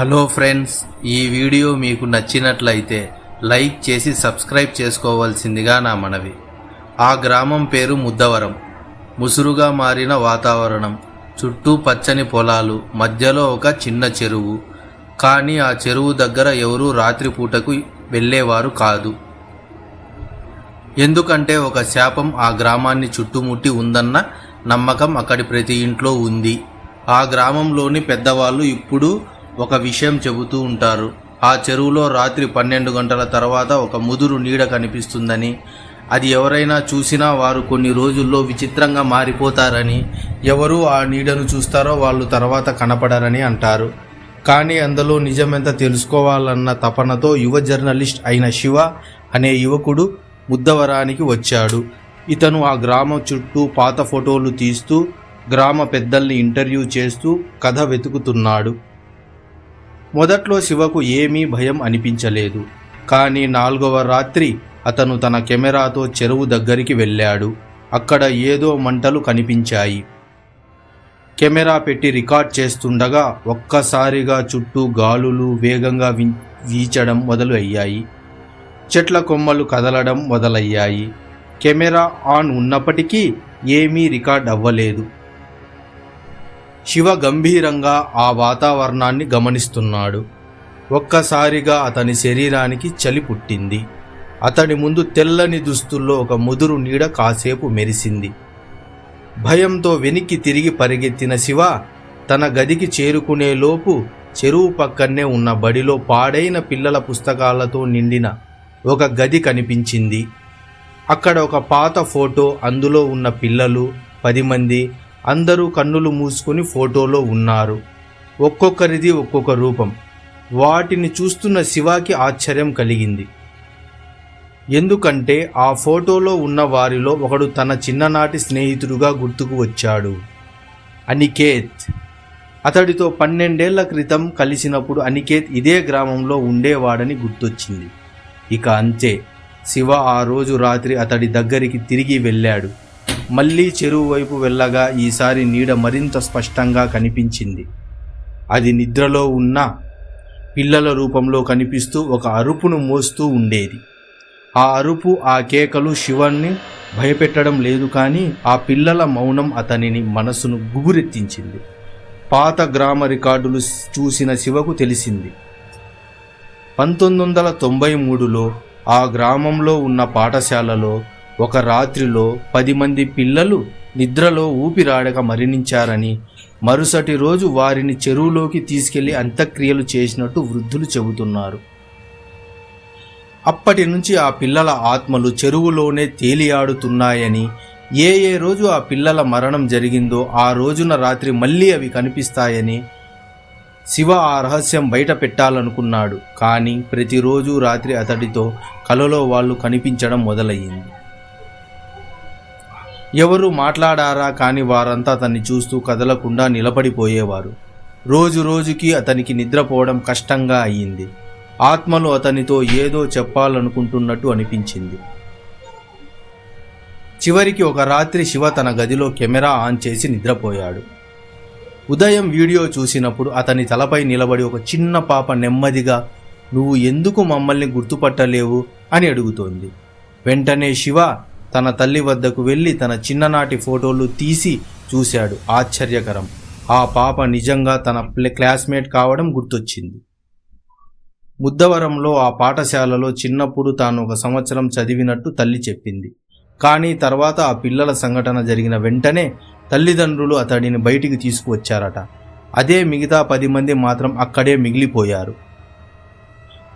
Hello friends ఈ video మీకు నచ్చినట్లయితే లైక్ చేసి సబ్స్క్రైబ్ చేసుకోవాల్సిందిగా నా మనవి. ఆ గ్రామం పేరు ముద్దవరం. ముసురుగా మారిన వాతావరణం. చుట్టూ పచ్చని పొలాలు మధ్యలో ఒక చిన్న చెరువు. కానీ ఆ చెరువు దగ్గర ఎవరూ రాత్రిపూటకు వెళ్ళేవారు కాదు. ఎందుకంటే ఒక శాపం ఆ గ్రామాన్ని చుట్టుముట్టి ఉందన్న నమ్మకం అక్కడి ప్రతి ఇంట్లో ఉంది. ఆ గ్రామంలోని పెద్దవాళ్ళు ఇప్పుడు ఒక విషయం చెబుతూ ఉంటారు. ఆ చెరువులో రాత్రి పన్నెండు గంటల తర్వాత ఒక ముదురు నీడ కనిపిస్తుందని అది ఎవరైనా చూసినా వారు కొన్ని రోజుల్లో విచిత్రంగా మారిపోతారని ఎవరు ఆ నీడను చూస్తారో వాళ్ళు తర్వాత కనపడరని అంటారు. కానీ అందులో నిజమెంత తెలుసుకోవాలన్న తపనతో యువ జర్నలిస్ట్ అయిన శివ అనే యువకుడు ముద్దవరానికి వచ్చాడు. ఇతను ఆ గ్రామం చుట్టూ పాత ఫోటోలు తీస్తూ గ్రామ పెద్దల్ని ఇంటర్వ్యూ చేస్తూ కథ వెతుకుతున్నాడు. మొదట్లో శివకు ఏమీ భయం అనిపించలేదు. కానీ నాలుగవ రాత్రి అతను తన కెమెరాతో చెరువు దగ్గరికి వెళ్ళాడు. అక్కడ ఏదో మంటలు కనిపించాయి. కెమెరా పెట్టి రికార్డ్ చేస్తుండగా ఒక్కసారిగా చుట్టూ గాలులు వేగంగా వీచడం మొదలు అయ్యాయి చెట్ల కొమ్మలు కదలడం మొదలయ్యాయి. కెమెరా ఆన్ ఉన్నప్పటికీ ఏమీ రికార్డ్ అవ్వలేదు. శివ గంభీరంగా ఆ వాతావరణాన్ని గమనిస్తున్నాడు. ఒక్కసారిగా అతని శరీరానికి చలి పుట్టింది. అతని ముందు తెల్లని దుస్తుల్లో ఒక ముదురు నీడ కాసేపు మెరిసింది. భయంతో వెనక్కి తిరిగి పరిగెత్తిన శివ తన గదికి చేరుకునేలోపు చెరువు పక్కనే ఉన్న బడిలో పాడైన పిల్లల పుస్తకాలతో నిండిన ఒక గది కనిపించింది. అక్కడ ఒక పాత ఫోటో అందులో ఉన్న పిల్లలు పది మంది అందరూ కన్నులు మూసుకొని ఫోటోలో ఉన్నారు. ఒక్కొక్కరిది ఒక్కొక్క రూపం. వాటిని చూస్తున్న శివాకి ఆశ్చర్యం కలిగింది. ఎందుకంటే ఆ ఫోటోలో ఉన్న వారిలో ఒకడు తన చిన్ననాటి స్నేహితుడుగా గుర్తుకు వచ్చాడు. అనికేత్. అతడితో పన్నెండేళ్ళ క్రితం కలిసినప్పుడు అనికేత్ ఇదే గ్రామంలో ఉండేవాడని గుర్తొచ్చింది. ఇక అంతే. శివ ఆ రోజు రాత్రి అతడి దగ్గరికి తిరిగి వెళ్ళాడు. మళ్ళీ చెరువు వైపు వెళ్ళగా ఈసారి నీడ మరింత స్పష్టంగా కనిపించింది. అది నిద్రలో ఉన్న పిల్లల రూపంలో కనిపిస్తూ ఒక అరుపును మోస్తూ ఉండేది. ఆ అరుపు ఆ కేకలు శివన్ని భయపెట్టడం లేదు కానీ ఆ పిల్లల మౌనం అతనిని మనసును గుబురెత్తించింది. పాత గ్రామ రికార్డులు చూసిన శివకు తెలిసింది. పంతొమ్మిది వందల తొంభై మూడులో ఆ గ్రామంలో ఉన్న పాఠశాలలో ఒక రాత్రిలో పది మంది పిల్లలు నిద్రలో ఊపిరాడక మరణించారని మరుసటి రోజు వారిని చెరువులోకి తీసుకెళ్ళి అంత్యక్రియలు చేసినట్టు వృద్ధులు చెబుతున్నారు. అప్పటి నుంచి ఆ పిల్లల ఆత్మలు చెరువులోనే తేలియాడుతున్నాయని ఏ ఏ రోజు ఆ పిల్లల మరణం జరిగిందో ఆ రోజున రాత్రి మళ్ళీ అవి కనిపిస్తాయని శివ ఆ రహస్యం బయట పెట్టాలనుకున్నాడు. కానీ ప్రతిరోజు రాత్రి అతడితో కలలో వాళ్ళు కనిపించడం మొదలయ్యింది. ఎవరు మాట్లాడారా కానీ వారంతా అతన్ని చూస్తూ కదలకుండా నిలబడిపోయేవారు. రోజు రోజుకి అతనికి నిద్రపోవడం కష్టంగా అయ్యింది. ఆత్మలు అతనితో ఏదో చెప్పాలనుకుంటున్నట్టు అనిపించింది. చివరికి ఒక రాత్రి శివ తన గదిలో కెమెరా ఆన్ చేసి నిద్రపోయాడు. ఉదయం వీడియో చూసినప్పుడు అతని తలపై నిలబడి ఒక చిన్న పాప నెమ్మదిగా నువ్వు ఎందుకు మమ్మల్ని గుర్తుపట్టలేవు? అని అడుగుతోంది. వెంటనే శివ తన తల్లి వద్దకు వెళ్ళి తన చిన్ననాటి ఫోటోలు తీసి చూశాడు. ఆశ్చర్యకరం. ఆ పాప నిజంగా తన క్లాస్మేట్ కావడం గుర్తొచ్చింది. ముద్దవరంలో ఆ పాఠశాలలో చిన్నప్పుడు తాను ఒక సంవత్సరం చదివినట్టు తల్లి చెప్పింది. కానీ తర్వాత ఆ పిల్లల సంఘటన జరిగిన వెంటనే తల్లిదండ్రులు అతడిని బయటికి తీసుకువచ్చారట. అదే మిగతా పది మంది మాత్రం అక్కడే మిగిలిపోయారు.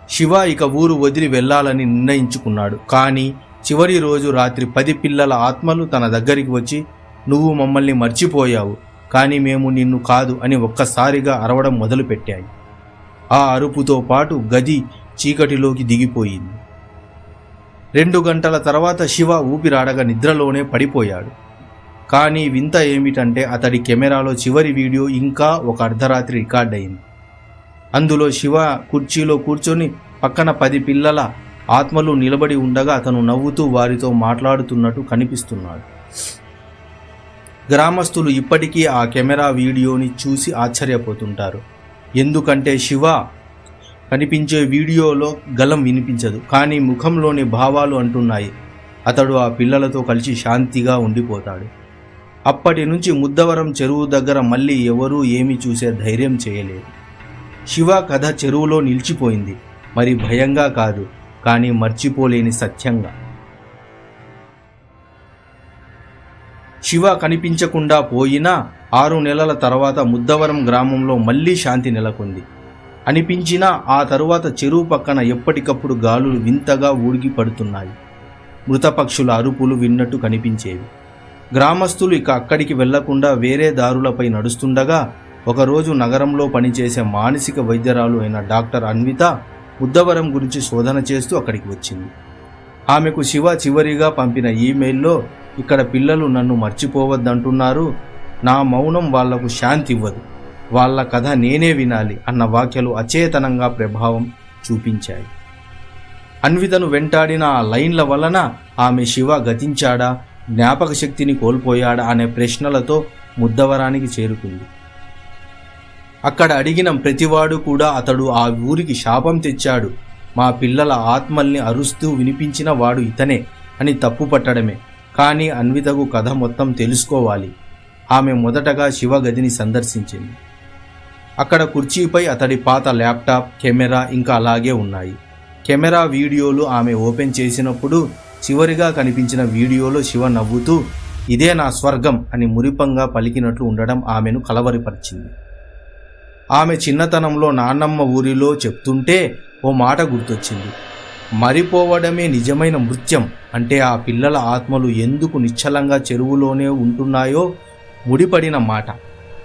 శివ ఇక ఊరు వదిలి వెళ్ళాలని నిర్ణయించుకున్నాడు. కానీ చివరి రోజు రాత్రి పది పిల్లల ఆత్మలు తన దగ్గరికి వచ్చి నువ్వు మమ్మల్ని మర్చిపోయావు కానీ మేము నిన్ను కాదు అని ఒక్కసారిగా అరవడం మొదలుపెట్టాయి. ఆ అరుపుతో పాటు గది చీకటిలోకి దిగిపోయింది. రెండు గంటల తర్వాత శివ ఊపిరాడగా నిద్రలోనే పడిపోయాడు. కానీ వింత ఏమిటంటే అతడి కెమెరాలో చివరి వీడియో ఇంకా ఒక అర్ధరాత్రి రికార్డ్ అయింది అందులో శివ కుర్చీలో కూర్చొని పక్కన పది పిల్లల ఆత్మలు నిలబడి ఉండగా అతను నవ్వుతూ వారితో మాట్లాడుతున్నట్టు కనిపిస్తున్నాడు. గ్రామస్తులు ఇప్పటికీ ఆ కెమెరా వీడియోని చూసి ఆశ్చర్యపోతుంటారు. ఎందుకంటే శివ కనిపించే వీడియోలో గలం వినిపించదు కానీ ముఖంలోని భావాలు అంటున్నాయి. అతడు ఆ పిల్లలతో కలిసి శాంతిగా ఉండిపోతాడు. అప్పటి నుంచి ముద్దవరం చెరువు దగ్గర మళ్ళీ ఎవరూ ఏమి చూసే ధైర్యం చేయలేదు. శివ కథ చెరువులో నిలిచిపోయింది. మరి భయంగా కాదు. కానీ మర్చిపోలేని సత్యంగా. శివ కనిపించకుండా పోయినా ఆరు నెలల తర్వాత ముద్దవరం గ్రామంలో మళ్ళీ శాంతి నెలకొంది. అనిపించినా ఆ తరువాత చెరువు పక్కన ఎప్పటికప్పుడు గాలులు వింతగా ఊడిగి పడుతున్నాయి. మృతపక్షుల అరుపులు విన్నట్టు కనిపించేవి. గ్రామస్తులు ఇక అక్కడికి వెళ్ళకుండా వేరే దారులపై నడుస్తుండగా ఒకరోజు నగరంలో పనిచేసే మానసిక వైద్యరాలు అయిన డాక్టర్ అన్విత బుద్ధవరం గురించి శోధన చేస్తూ అక్కడికి వచ్చింది. ఆమెకు శివ చివరిగా పంపిన ఈమెయిల్లో ఇక్కడ పిల్లలు నన్ను మర్చిపోవద్దంటున్నారు. నా మౌనం వాళ్ళకు శాంతి ఇవ్వదు వాళ్ళ కథ నేనే వినాలి అన్న వాక్యలు అచేతనంగా ప్రభావం చూపించాయి. అన్వితను వెంటాడిన ఆ లైన్ల వలన ఆమె శివ గతించాడా జ్ఞాపక శక్తిని కోల్పోయాడా అనే ప్రశ్నలతో ముద్దవరానికి చేరుకుంది. అక్కడ అడిగిన ప్రతివాడు కూడా అతడు ఆ ఊరికి శాపం తెచ్చాడు. మా పిల్లల ఆత్మల్ని అరుస్తూ వినిపించిన వాడు ఇతనే అని తప్పు పట్టడమే కానీ అన్వితకు కథ మొత్తం తెలుసుకోవాలి. ఆమె మొదటగా శివగదిని సందర్శించింది. అక్కడ కుర్చీపై అతడి పాత ల్యాప్టాప్ కెమెరా ఇంకా అలాగే ఉన్నాయి. కెమెరా వీడియోలు ఆమె ఓపెన్ చేసినప్పుడు చివరిగా కనిపించిన వీడియోలో శివ నవ్వుతూ ఇదే నా స్వర్గం అని మురిపంగా పలికినట్లు ఉండడం ఆమెను కలవరిపరిచింది. ఆమె చిన్నతనంలో నాన్నమ్మ ఊరిలో చెప్తుంటే ఓ మాట గుర్తొచ్చింది. మరిపోవడమే నిజమైన మృత్యం అంటే ఆ పిల్లల ఆత్మలు ఎందుకు నిశ్చలంగా చెరువులోనే ఉంటున్నాయో ముడిపడిన మాట.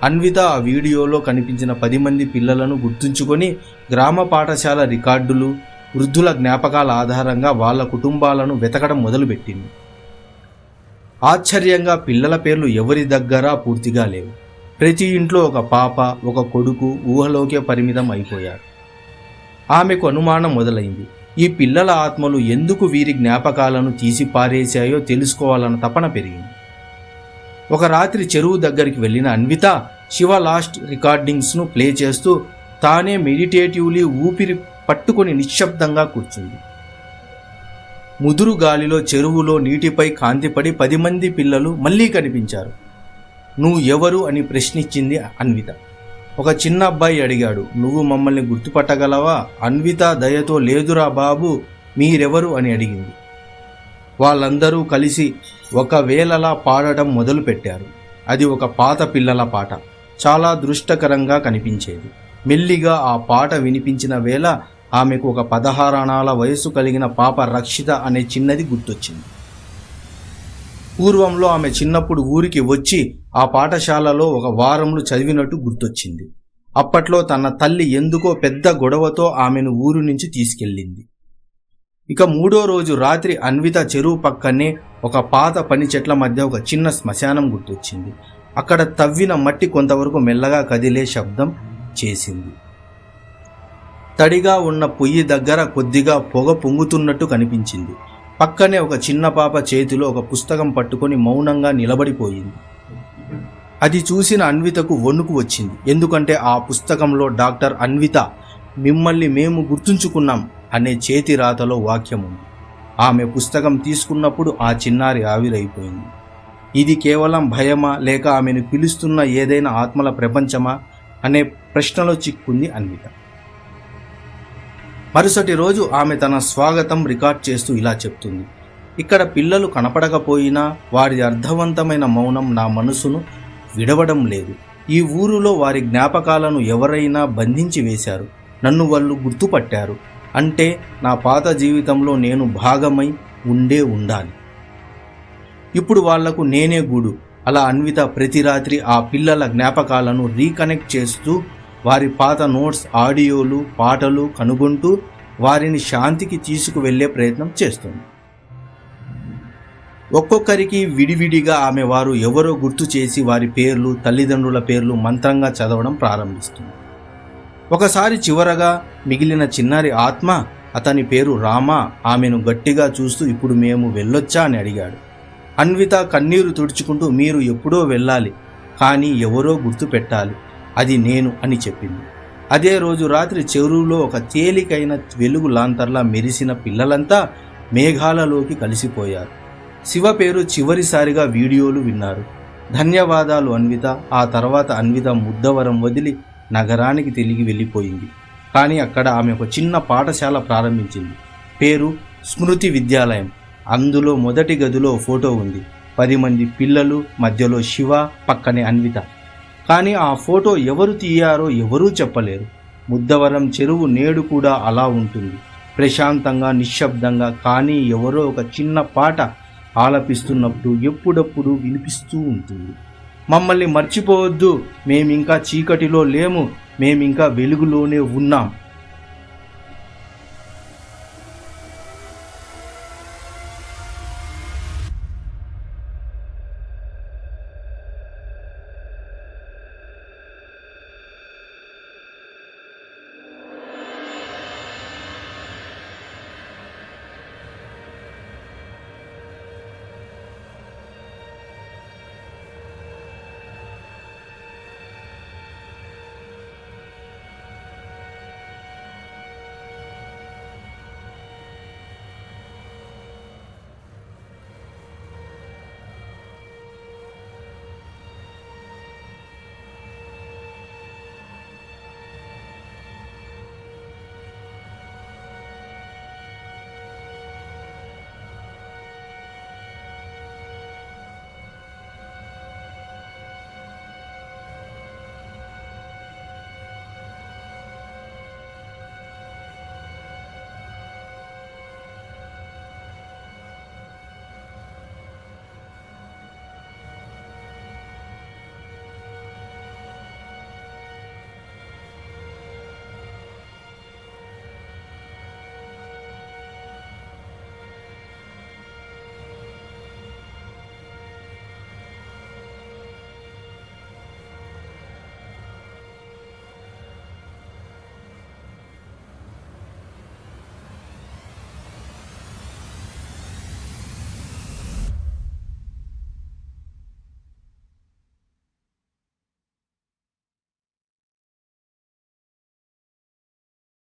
అన్విత ఆ వీడియోలో కనిపించిన పది మంది పిల్లలను గుర్తుంచుకొని గ్రామ పాఠశాల రికార్డులు వృద్ధుల జ్ఞాపకాల ఆధారంగా వాళ్ళ కుటుంబాలను వెతకడం మొదలుపెట్టింది. ఆశ్చర్యంగా పిల్లల పేర్లు ఎవరి దగ్గర పూర్తిగా లేవు. ప్రతి ఇంట్లో ఒక పాప ఒక కొడుకు ఊహలోకే పరిమితం అయిపోయారు ఆమెకు అనుమానం మొదలైంది. ఈ పిల్లల ఆత్మలు ఎందుకు వీరి జ్ఞాపకాలను తీసి పారేశాయో తెలుసుకోవాలన్న తపన పెరిగింది. ఒక రాత్రి చెరువు దగ్గరికి వెళ్ళిన అన్విత శివ లాస్ట్ రికార్డింగ్స్ను ప్లే చేస్తూ తానే మెడిటేటివ్లీ ఊపిరి పట్టుకొని నిశ్శబ్దంగా కూర్చుంది. ముదురు గాలిలో చెరువులో నీటిపై కాంతిపడి పది మంది పిల్లలు మళ్ళీ కనిపించారు. నువ్వు ఎవరు అని ప్రశ్నించింది అన్విత. ఒక చిన్న అబ్బాయి అడిగాడు నువ్వు మమ్మల్ని గుర్తుపట్టగలవా? అన్విత దయతో లేదురా బాబు మీరెవరు? అని అడిగింది. వాళ్ళందరూ కలిసి ఒకవేళలా పాడటం మొదలుపెట్టారు. అది ఒక పాత పిల్లల పాట చాలా దృష్టకరంగా కనిపించేది. మెల్లిగా ఆ పాట వినిపించిన వేళ ఆమెకు ఒక పదహారణాల వయసు కలిగిన పాప రక్షిత అనే చిన్నది గుర్తొచ్చింది. పూర్వంలో ఆమె చిన్నప్పుడు ఊరికి వచ్చి ఆ పాఠశాలలో ఒక వారంలో చదివినట్టు గుర్తొచ్చింది. అప్పట్లో తన తల్లి ఎందుకో పెద్ద గొడవతో ఆమెను ఊరు నుంచి తీసుకెళ్ళింది. ఇక మూడో రోజు రాత్రి అన్విత చెరువు పక్కనే ఒక పాత పని చెట్ల మధ్య ఒక చిన్న శ్మశానం గుర్తొచ్చింది. అక్కడ తవ్విన మట్టి కొంతవరకు మెల్లగా కదిలే శబ్దం చేసింది. తడిగా ఉన్న పొయ్యి దగ్గర కొద్దిగా పొగ పొంగుతున్నట్టు కనిపించింది. పక్కనే ఒక చిన్న పాప చేతిలో ఒక పుస్తకం పట్టుకొని మౌనంగా నిలబడిపోయింది. అది చూసిన అన్వితకు వణుకు వచ్చింది. ఎందుకంటే ఆ పుస్తకంలో డాక్టర్ అన్విత మిమ్మల్ని మేము గుర్తుంచుకున్నాం అనే చేతి రాతలో వాక్యం ఉంది. ఆమె పుస్తకం తీసుకున్నప్పుడు ఆ చిన్నారి ఆవిరైపోయింది. ఇది కేవలం భయమా? లేక ఆమెను పిలుస్తున్న ఏదైనా ఆత్మల ప్రపంచమా? అనే ప్రశ్నలో చిక్కుంది అన్విత. మరుసటి రోజు ఆమె తన స్వాగతం రికార్డ్ చేస్తూ ఇలా చెప్తుంది. ఇక్కడ పిల్లలు కనపడకపోయినా వారి అర్థవంతమైన మౌనం నా మనసును విడవడం లేదు. ఈ ఊరిలో వారి జ్ఞాపకాలను ఎవరైనా బంధించి వేశారు. నన్ను వాళ్ళు గుర్తుపట్టారు. అంటే నా పాత జీవితంలో నేను భాగమై ఉండే ఉండాలి. ఇప్పుడు వాళ్ళకు నేనే గూడు. అలా అన్విత ప్రతి రాత్రి ఆ పిల్లల జ్ఞాపకాలను రీకనెక్ట్ చేస్తూ వారి పాత నోట్స్ ఆడియోలు పాటలు కనుగొంటూ వారిని శాంతికి తీసుకువెళ్ళే ప్రయత్నం చేస్తుంది. ఒక్కొక్కరికి విడివిడిగా ఆమె వారు ఎవరో గుర్తు చేసి వారి పేర్లు తల్లిదండ్రుల పేర్లు మంత్రంగా చదవడం ప్రారంభిస్తుంది. ఒకసారి చివరగా మిగిలిన చిన్నారి ఆత్మ అతని పేరు రామ ఆమెను గట్టిగా చూస్తూ ఇప్పుడు మేము వెళ్ళొచ్చా అని అడిగాడు. అన్విత కన్నీరు తుడుచుకుంటూ మీరు ఎప్పుడో వెళ్ళాలి కానీ ఎవరో గుర్తు పెట్టాలి అది నేను అని చెప్పింది. అదే రోజు రాత్రి చెరువులో ఒక తేలికైన వెలుగు లాంతర్లా మెరిసిన పిల్లలంతా మేఘాలలోకి కలిసిపోయారు. శివ పేరు చివరిసారిగా వీడియోలు విన్నారు. ధన్యవాదాలు అన్విత. ఆ తర్వాత అన్విత ముద్దవరం వదిలి నగరానికి తిరిగి వెళ్ళిపోయింది. కానీ అక్కడ ఆమె ఒక చిన్న పాఠశాల ప్రారంభించింది. పేరు స్మృతి విద్యాలయం. అందులో మొదటి గదిలో ఫోటో ఉంది. పది మంది పిల్లలు మధ్యలో శివ పక్కనే అన్విత. కానీ ఆ ఫోటో ఎవరు తీయారో ఎవరూ చెప్పలేరు. ముద్దవరం చెరువు నేడు కూడా అలా ఉంటుంది. ప్రశాంతంగా నిశ్శబ్దంగా కానీ ఎవరో ఒక చిన్న పాట ఆలపిస్తున్నప్పుడు ఎప్పుడప్పుడు వినిపిస్తూ ఉంటుంది. మమ్మల్ని మర్చిపోవద్దు. మేమింకా చీకటిలో లేము. మేమింకా వెలుగులోనే ఉన్నాం.